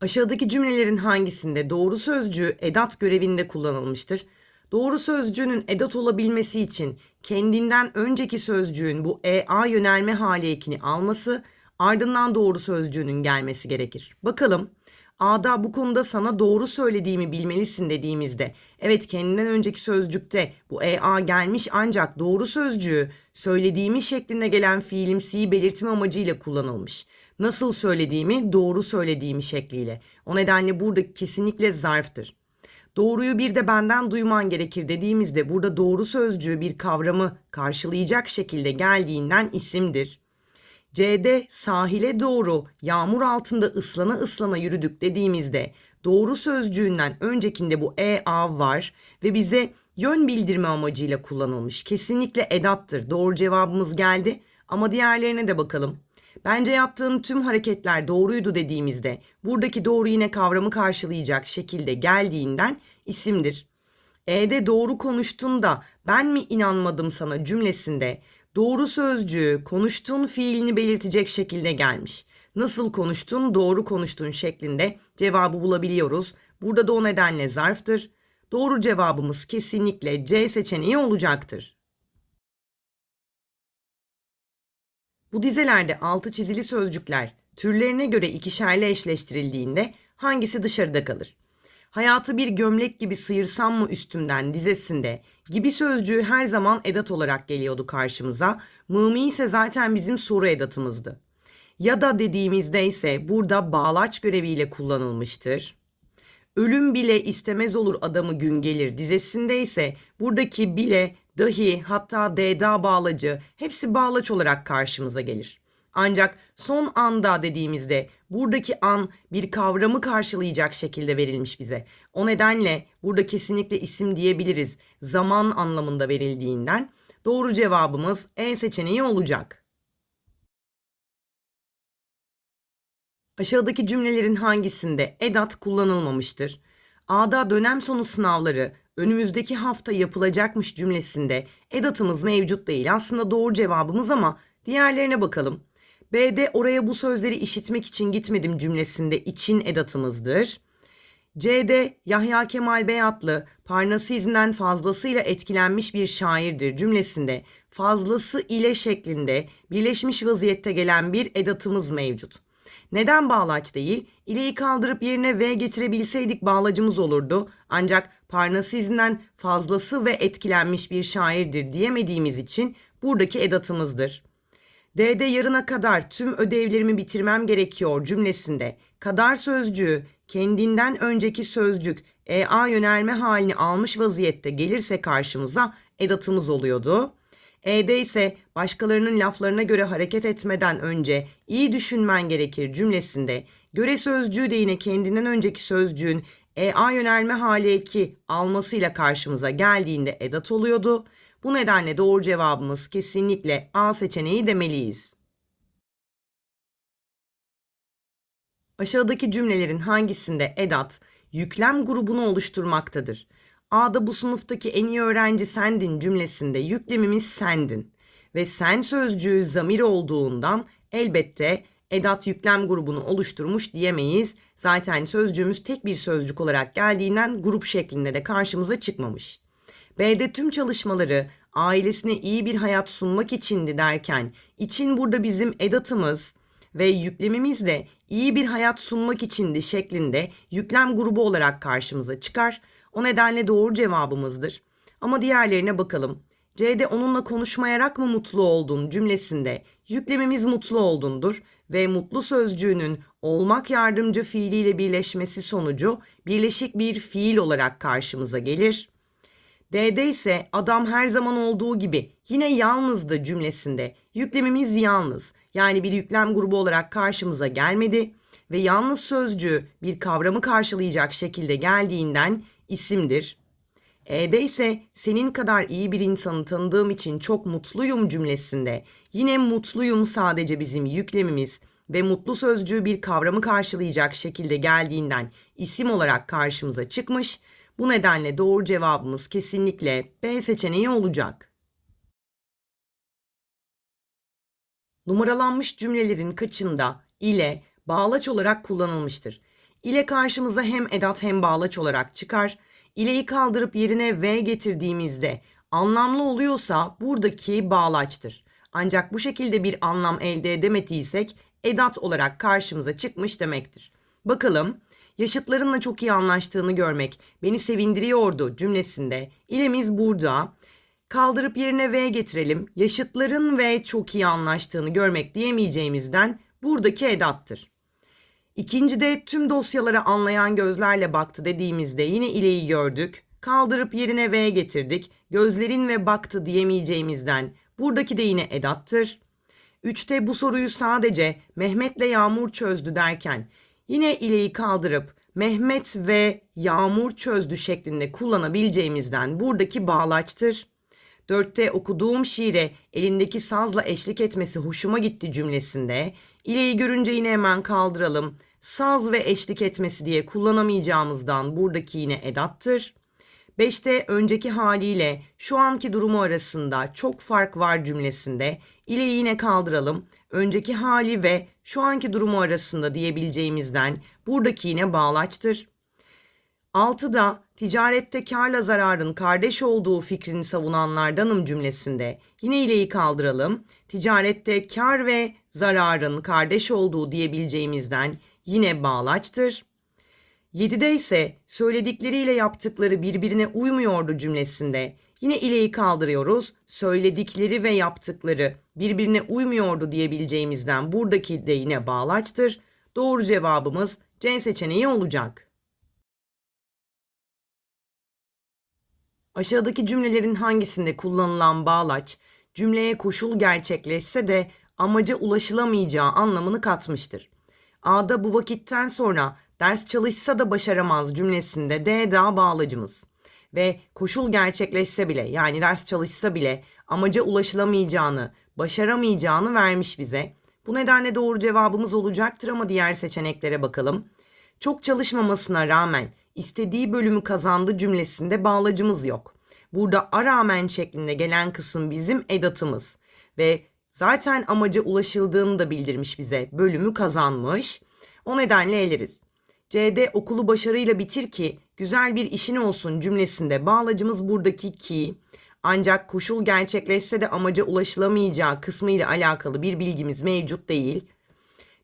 Aşağıdaki cümlelerin hangisinde doğru sözcüğü edat görevinde kullanılmıştır? Doğru sözcüğünün edat olabilmesi için kendinden önceki sözcüğün bu ea yönelme hali ekini alması, ardından doğru sözcüğünün gelmesi gerekir. Bakalım. A'da bu konuda sana doğru söylediğimi bilmelisin dediğimizde evet kendinden önceki sözcükte bu ea gelmiş ancak doğru sözcüğü söylediğimi şeklinde gelen fiilimsiyi belirtme amacıyla kullanılmış. Nasıl söylediğimi doğru söylediğimi şekliyle. O nedenle burada kesinlikle zarftır. Doğruyu bir de benden duyman gerekir dediğimizde burada doğru sözcüğü bir kavramı karşılayacak şekilde geldiğinden isimdir. C'de sahile doğru yağmur altında ıslana ıslana yürüdük dediğimizde doğru sözcüğünden öncekinde bu ea var ve bize yön bildirme amacıyla kullanılmış. Kesinlikle edattır. Doğru cevabımız geldi ama diğerlerine de bakalım. Bence yaptığın tüm hareketler doğruydu dediğimizde buradaki doğru yine kavramı karşılayacak şekilde geldiğinden isimdir. E'de doğru konuştun da ben mi inanmadım sana cümlesinde doğru sözcüğü konuştuğun fiilini belirtecek şekilde gelmiş. Nasıl konuştun, doğru konuştun şeklinde cevabı bulabiliyoruz. Burada da o nedenle zarftır. Doğru cevabımız kesinlikle C seçeneği olacaktır. Bu dizelerde altı çizili sözcükler türlerine göre ikişerli eşleştirildiğinde hangisi dışarıda kalır? Hayatı bir gömlek gibi sıyırsam mı üstümden dizesinde gibi sözcüğü her zaman edat olarak geliyordu karşımıza. Mımi ise zaten bizim soru edatımızdı. Ya da dediğimizde ise burada bağlaç göreviyle kullanılmıştır. Ölüm bile istemez olur adamı gün gelir dizesinde ise buradaki bile, dahi hatta deda bağlacı hepsi bağlaç olarak karşımıza gelir. Ancak son anda dediğimizde buradaki an bir kavramı karşılayacak şekilde verilmiş bize. O nedenle burada kesinlikle isim diyebiliriz. Zaman anlamında verildiğinden doğru cevabımız E seçeneği olacak. Aşağıdaki cümlelerin hangisinde edat kullanılmamıştır? A'da dönem sonu sınavları önümüzdeki hafta yapılacakmış cümlesinde edatımız mevcut değil. Aslında doğru cevabımız ama diğerlerine bakalım. B'de oraya bu sözleri işitmek için gitmedim cümlesinde için edatımızdır. C'de Yahya Kemal Beyatlı Parnasizm'den fazlasıyla etkilenmiş bir şairdir cümlesinde fazlası ile şeklinde birleşmiş vaziyette gelen bir edatımız mevcut. Neden bağlaç değil? İleyi kaldırıp yerine V getirebilseydik bağlacımız olurdu. Ancak Parnasizm'den fazlası ve etkilenmiş bir şairdir diyemediğimiz için buradaki edatımızdır. D'de yarına kadar tüm ödevlerimi bitirmem gerekiyor cümlesinde kadar sözcüğü kendinden önceki sözcük EA yönelme halini almış vaziyette gelirse karşımıza edatımız oluyordu. E'de ise başkalarının laflarına göre hareket etmeden önce iyi düşünmen gerekir cümlesinde göre sözcüğü de yine kendinden önceki sözcüğün EA yönelme hali eki almasıyla karşımıza geldiğinde edat oluyordu. Bu nedenle doğru cevabımız kesinlikle A seçeneği demeliyiz. Aşağıdaki cümlelerin hangisinde edat yüklem grubunu oluşturmaktadır? A'da bu sınıftaki en iyi öğrenci sendin cümlesinde yüklemimiz sendin ve sen sözcüğü zamir olduğundan elbette edat yüklem grubunu oluşturmuş diyemeyiz. Zaten sözcüğümüz tek bir sözcük olarak geldiğinden grup şeklinde de karşımıza çıkmamış. B'de tüm çalışmaları ailesine iyi bir hayat sunmak içindi derken için burada bizim edatımız ve yüklemimiz de iyi bir hayat sunmak içindi şeklinde yüklem grubu olarak karşımıza çıkar. O nedenle doğru cevabımızdır. Ama diğerlerine bakalım. C'de onunla konuşmayarak mı mutlu oldun cümlesinde yüklemimiz mutlu oldundur ve mutlu sözcüğünün olmak yardımcı fiiliyle birleşmesi sonucu birleşik bir fiil olarak karşımıza gelir. D'de ise adam her zaman olduğu gibi yine yalnızdı cümlesinde yüklemimiz yalnız yani bir yüklem grubu olarak karşımıza gelmedi ve yalnız sözcüğü bir kavramı karşılayacak şekilde geldiğinden isimdir. E'de ise senin kadar iyi bir insanı tanıdığım için çok mutluyum cümlesinde yine mutluyum sadece bizim yüklemimiz ve mutlu sözcüğü bir kavramı karşılayacak şekilde geldiğinden isim olarak karşımıza çıkmış. Bu nedenle doğru cevabımız kesinlikle B seçeneği olacak. Numaralanmış cümlelerin kaçında ile bağlaç olarak kullanılmıştır? İle karşımıza hem edat hem bağlaç olarak çıkar. İleyi kaldırıp yerine V getirdiğimizde anlamlı oluyorsa buradaki bağlaçtır. Ancak bu şekilde bir anlam elde edemediysek edat olarak karşımıza çıkmış demektir. Bakalım yaşıtlarınla çok iyi anlaştığını görmek beni sevindiriyordu cümlesinde. İlemiz burada. Kaldırıp yerine V getirelim. Yaşıtların ve çok iyi anlaştığını görmek diyemeyeceğimizden buradaki edattır. İkincide tüm dosyalara anlayan gözlerle baktı dediğimizde yine ileyi gördük. Kaldırıp yerine V getirdik. Gözlerin ve baktı diyemeyeceğimizden buradaki de yine edattır. Üçte bu soruyu sadece Mehmet'le Yağmur çözdü derken yine ileyi kaldırıp Mehmet ve Yağmur çözdü şeklinde kullanabileceğimizden buradaki bağlaçtır. Dörtte okuduğum şiire elindeki sazla eşlik etmesi hoşuma gitti cümlesinde ileyi görünce yine hemen kaldıralım. Saz ve eşlik etmesi diye kullanamayacağımızdan buradaki yine edattır. 5'te önceki haliyle şu anki durumu arasında çok fark var cümlesinde ile yine kaldıralım. Önceki hali ve şu anki durumu arasında diyebileceğimizden buradaki yine bağlaçtır. 6'da ticarette karla zararın kardeş olduğu fikrini savunanlardanım cümlesinde yine ileyi kaldıralım. Ticarette kar ve zararın kardeş olduğu diyebileceğimizden yine bağlaçtır. 7'de ise söyledikleriyle yaptıkları birbirine uymuyordu cümlesinde. Yine ileyi kaldırıyoruz. Söyledikleri ve yaptıkları birbirine uymuyordu diyebileceğimizden buradaki de yine bağlaçtır. Doğru cevabımız C seçeneği olacak. Aşağıdaki cümlelerin hangisinde kullanılan bağlaç cümleye koşul gerçekleşse de amaca ulaşılamayacağı anlamını katmıştır. A'da bu vakitten sonra ders çalışsa da başaramaz cümlesinde D daha bağlacımız. Ve koşul gerçekleşse bile yani ders çalışsa bile amaca ulaşılamayacağını, başaramayacağını vermiş bize. Bu nedenle doğru cevabımız olacaktır ama diğer seçeneklere bakalım. Çok çalışmamasına rağmen istediği bölümü kazandı cümlesinde bağlacımız yok. Burada a rağmen şeklinde gelen kısım bizim edatımız ve zaten amaca ulaşıldığını da bildirmiş bize. Bölümü kazanmış. O nedenle eleriz. C'de okulu başarıyla bitir ki güzel bir işin olsun cümlesinde bağlacımız buradaki ki ancak koşul gerçekleşse de amaca ulaşılamayacağı kısmı ile alakalı bir bilgimiz mevcut değil.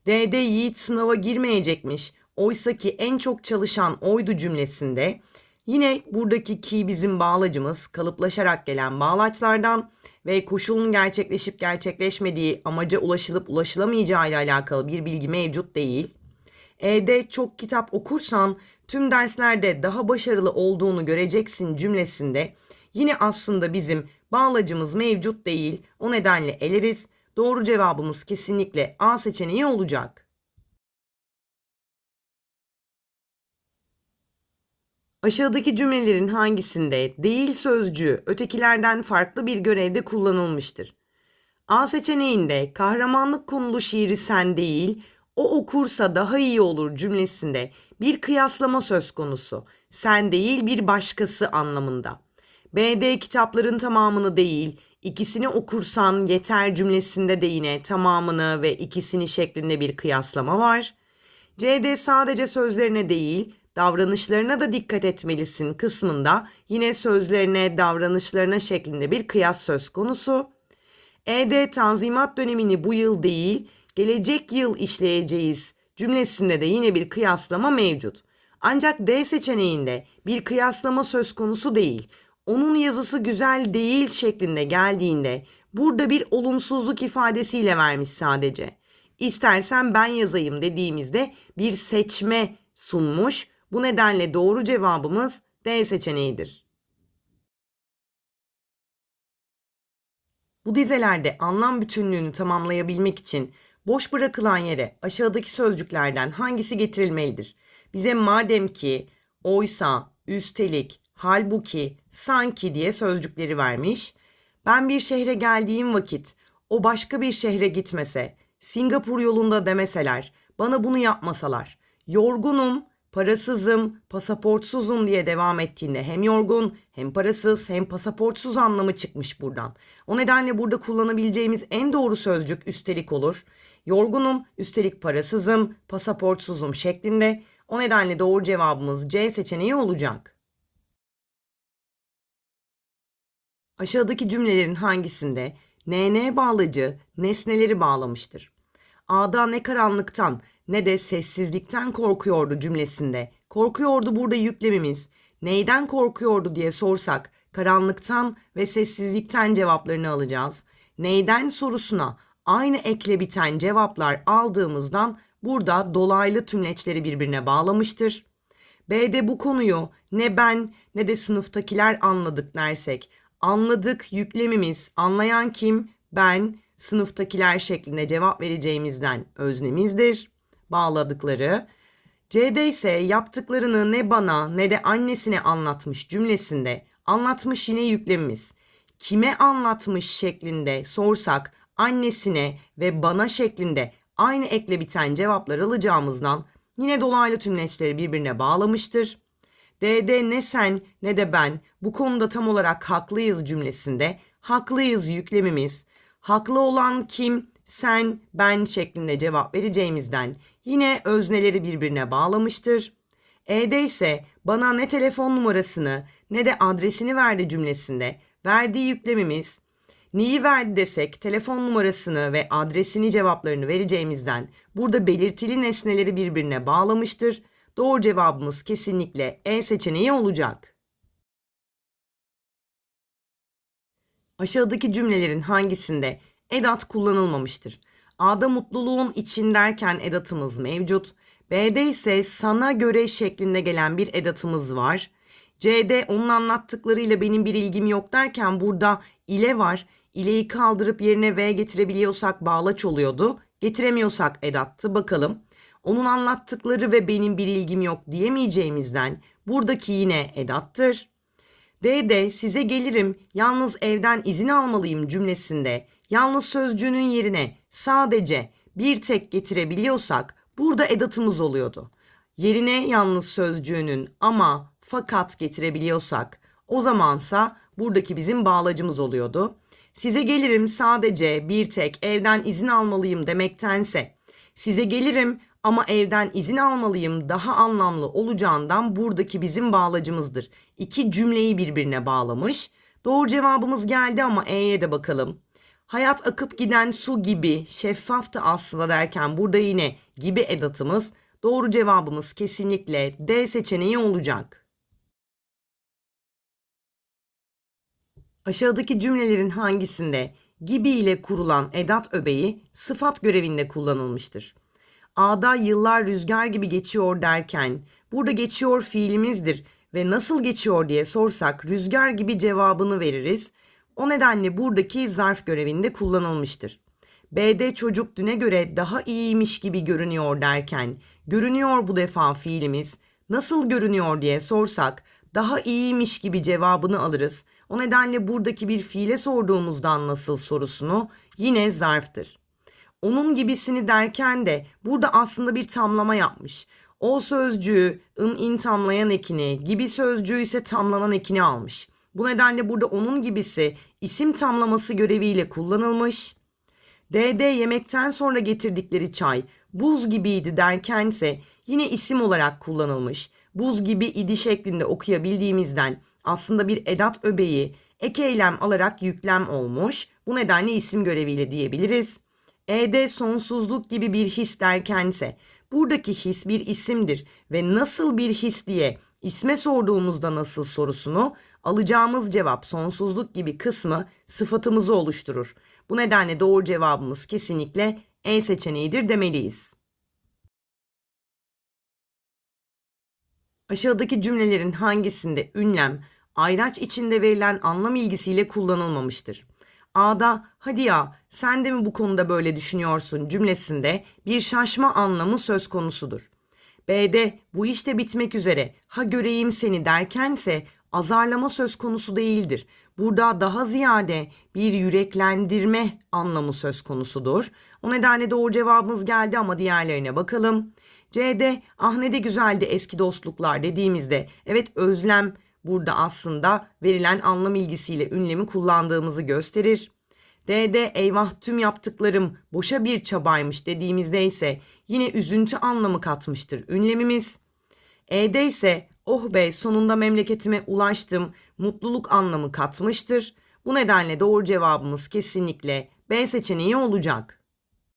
D'de Yiğit sınava girmeyecekmiş. Oysa ki en çok çalışan oydu cümlesinde yine buradaki ki bizim bağlacımız kalıplaşarak gelen bağlaçlardan ve koşulun gerçekleşip gerçekleşmediği amaca ulaşılıp ulaşılamayacağı ile alakalı bir bilgi mevcut değil. E'de çok kitap okursan tüm derslerde daha başarılı olduğunu göreceksin cümlesinde yine aslında bizim bağlacımız mevcut değil. O nedenle eleriz. Doğru cevabımız kesinlikle A seçeneği olacak. Aşağıdaki cümlelerin hangisinde değil sözcüğü ötekilerden farklı bir görevde kullanılmıştır? A seçeneğinde kahramanlık konulu şiiri sen değil, o okursa daha iyi olur cümlesinde bir kıyaslama söz konusu. Sen değil bir başkası anlamında. B'de kitapların tamamını değil, ikisini okursan yeter cümlesinde de yine tamamını ve ikisini şeklinde bir kıyaslama var. C'de sadece sözlerine değil, davranışlarına da dikkat etmelisin kısmında yine sözlerine, davranışlarına şeklinde bir kıyas söz konusu. E'de tanzimat dönemini bu yıl değil, gelecek yıl işleyeceğiz cümlesinde de yine bir kıyaslama mevcut. Ancak D seçeneğinde bir kıyaslama söz konusu değil. Onun yazısı güzel değil şeklinde geldiğinde burada bir olumsuzluk ifadesiyle vermiş sadece. İstersen ben yazayım dediğimizde bir seçme sunmuş. Bu nedenle doğru cevabımız D seçeneğidir. Bu dizelerde anlam bütünlüğünü tamamlayabilmek için boş bırakılan yere aşağıdaki sözcüklerden hangisi getirilmelidir? Bize madem ki, oysa, üstelik, halbuki, sanki diye sözcükleri vermiş. Ben bir şehre geldiğim vakit o başka bir şehre gitmese, Singapur yolunda demeseler, bana bunu yapmasalar, yorgunum, parasızım, pasaportsuzum diye devam ettiğinde hem yorgun, hem parasız, hem pasaportsuz anlamı çıkmış buradan. O nedenle burada kullanabileceğimiz en doğru sözcük üstelik olur. Yorgunum, üstelik parasızım, pasaportsuzum şeklinde. O nedenle doğru cevabımız C seçeneği olacak. Aşağıdaki cümlelerin hangisinde NN bağlacı nesneleri bağlamıştır? A'da ne karanlıktan ne de sessizlikten korkuyordu cümlesinde. Korkuyordu burada yüklemimiz. Neyden korkuyordu diye sorsak karanlıktan ve sessizlikten cevaplarını alacağız. Neyden sorusuna aynı ekle biten cevaplar aldığımızdan burada dolaylı tümleçleri birbirine bağlamıştır. B'de bu konuyu ne ben ne de sınıftakiler anladık dersek anladık yüklemimiz anlayan kim ben sınıftakiler şeklinde cevap vereceğimizden öznemizdir. Bağladıkları. C'de ise yaptıklarını ne bana ne de annesine anlatmış cümlesinde anlatmış yine yüklemimiz. Kime anlatmış şeklinde sorsak annesine ve bana şeklinde aynı ekle biten cevaplar alacağımızdan yine dolaylı tümleçleri birbirine bağlamıştır. D'de ne sen ne de ben bu konuda tam olarak haklıyız cümlesinde haklıyız yüklemimiz. Haklı olan kim? Sen, ben şeklinde cevap vereceğimizden yine özneleri birbirine bağlamıştır. E'de ise bana ne telefon numarasını ne de adresini verdi cümlesinde verdiği yüklemimiz neyi verdi desek telefon numarasını ve adresini cevaplarını vereceğimizden burada belirtili nesneleri birbirine bağlamıştır. Doğru cevabımız kesinlikle E seçeneği olacak. Aşağıdaki cümlelerin hangisinde edat kullanılmamıştır? A'da mutluluğun için derken edatımız mevcut. B'de ise sana göre şeklinde gelen bir edatımız var. C'de onun anlattıklarıyla benim bir ilgim yok derken burada ile var. İleyi kaldırıp yerine V getirebiliyorsak bağlaç oluyordu. Getiremiyorsak edattı. Bakalım. Onun anlattıkları ve benim bir ilgim yok diyemeyeceğimizden buradaki yine edattır. D'de size gelirim yalnız evden izin almalıyım cümlesinde yalnız sözcüğünün yerine sadece bir tek getirebiliyorsak burada edatımız oluyordu. Yerine yalnız sözcüğünün ama fakat getirebiliyorsak o zamansa buradaki bizim bağlacımız oluyordu. Size gelirim sadece bir tek evden izin almalıyım demektense size gelirim ama evden izin almalıyım daha anlamlı olacağından buradaki bizim bağlacımızdır. İki cümleyi birbirine bağlamış. Doğru cevabımız geldi ama E'ye de bakalım. Hayat akıp giden su gibi şeffaftı aslında derken burada yine gibi edatımız. Doğru cevabımız kesinlikle D seçeneği olacak. Aşağıdaki cümlelerin hangisinde gibi ile kurulan edat öbeği sıfat görevinde kullanılmıştır? A'da yıllar rüzgar gibi geçiyor derken burada geçiyor fiilimizdir ve nasıl geçiyor diye sorsak rüzgar gibi cevabını veririz. O nedenle buradaki zarf görevinde kullanılmıştır. B'de çocuk düne göre daha iyiymiş gibi görünüyor derken görünüyor bu defa fiilimiz. Nasıl görünüyor diye sorsak daha iyiymiş gibi cevabını alırız. O nedenle buradaki bir fiile sorduğumuzdan nasıl sorusunu yine zarftır. Onun gibisini derken de burada aslında bir tamlama yapmış. O sözcüğü ın in tamlayan ekini, gibi sözcüğü ise tamlanan ekini almış. Bu nedenle burada onun gibisi isim tamlaması göreviyle kullanılmış. D'de yemekten sonra getirdikleri çay buz gibiydi derkense yine isim olarak kullanılmış. Buz gibi idi şeklinde okuyabildiğimizden aslında bir edat öbeği ek eylem alarak yüklem olmuş. Bu nedenle isim göreviyle diyebiliriz. E'de sonsuzluk gibi bir his derkense buradaki his bir isimdir ve nasıl bir his diye isme sorduğumuzda nasıl sorusunu alacağımız cevap sonsuzluk gibi kısmı sıfatımızı oluşturur. Bu nedenle doğru cevabımız kesinlikle E seçeneğidir demeliyiz. Aşağıdaki cümlelerin hangisinde ünlem ayraç içinde verilen anlam ilgisiyle kullanılmamıştır? A'da hadi ya sen de mi bu konuda böyle düşünüyorsun cümlesinde bir şaşma anlamı söz konusudur. B'de bu işte bitmek üzere ha göreyim seni derkense azarlama söz konusu değildir. Burada daha ziyade bir yüreklendirme anlamı söz konusudur. O nedenle doğru cevabımız geldi ama diğerlerine bakalım. C'de ah ne de güzeldi eski dostluklar dediğimizde evet özlem burada aslında verilen anlam ilgisiyle ünlemi kullandığımızı gösterir. D'de eyvah tüm yaptıklarım boşa bir çabaymış dediğimizde ise yine üzüntü anlamı katmıştır ünlemimiz. E'de ise oh be sonunda memleketime ulaştım mutluluk anlamı katmıştır. Bu nedenle doğru cevabımız kesinlikle B seçeneği olacak.